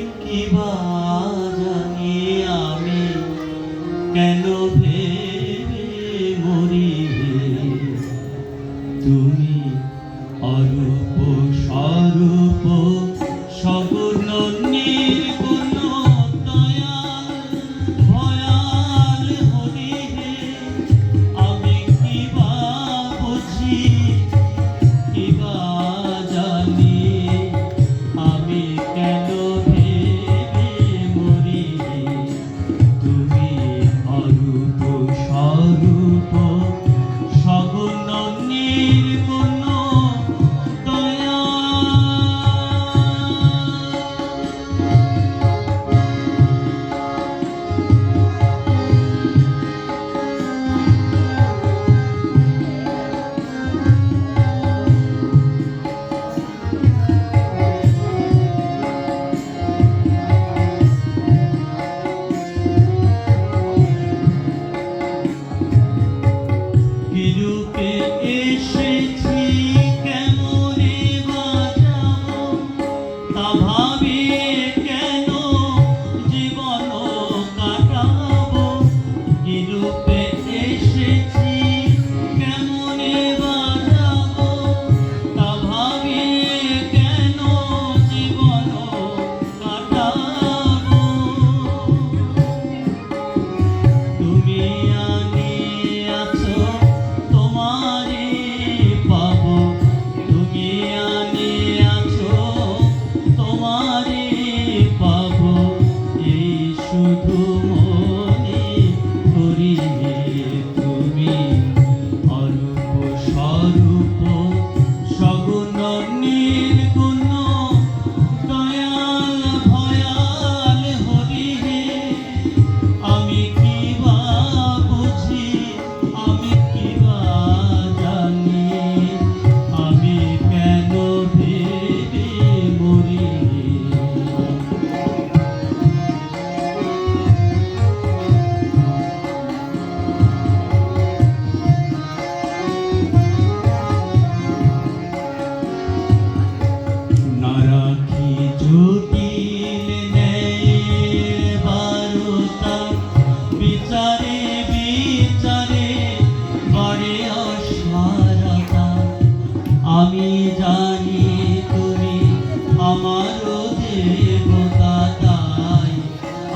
কিবা জানি আমি? কেন ভেবে মরিবে? তুমি অরূপ স্বরূপ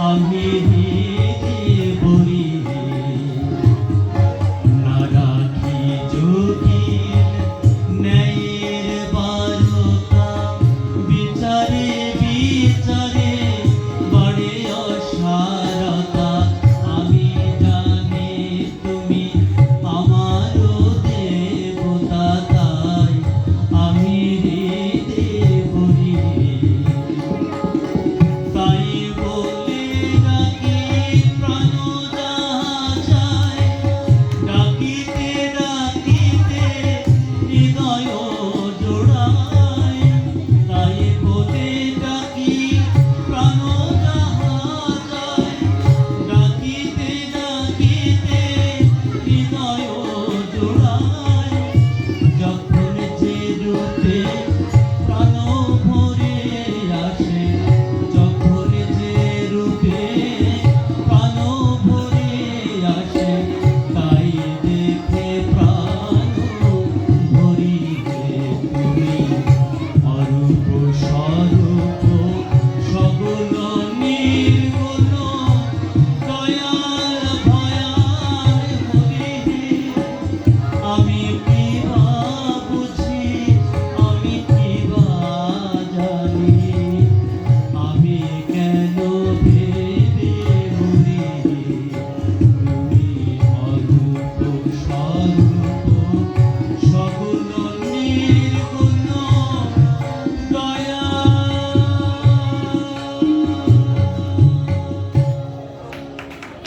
আমি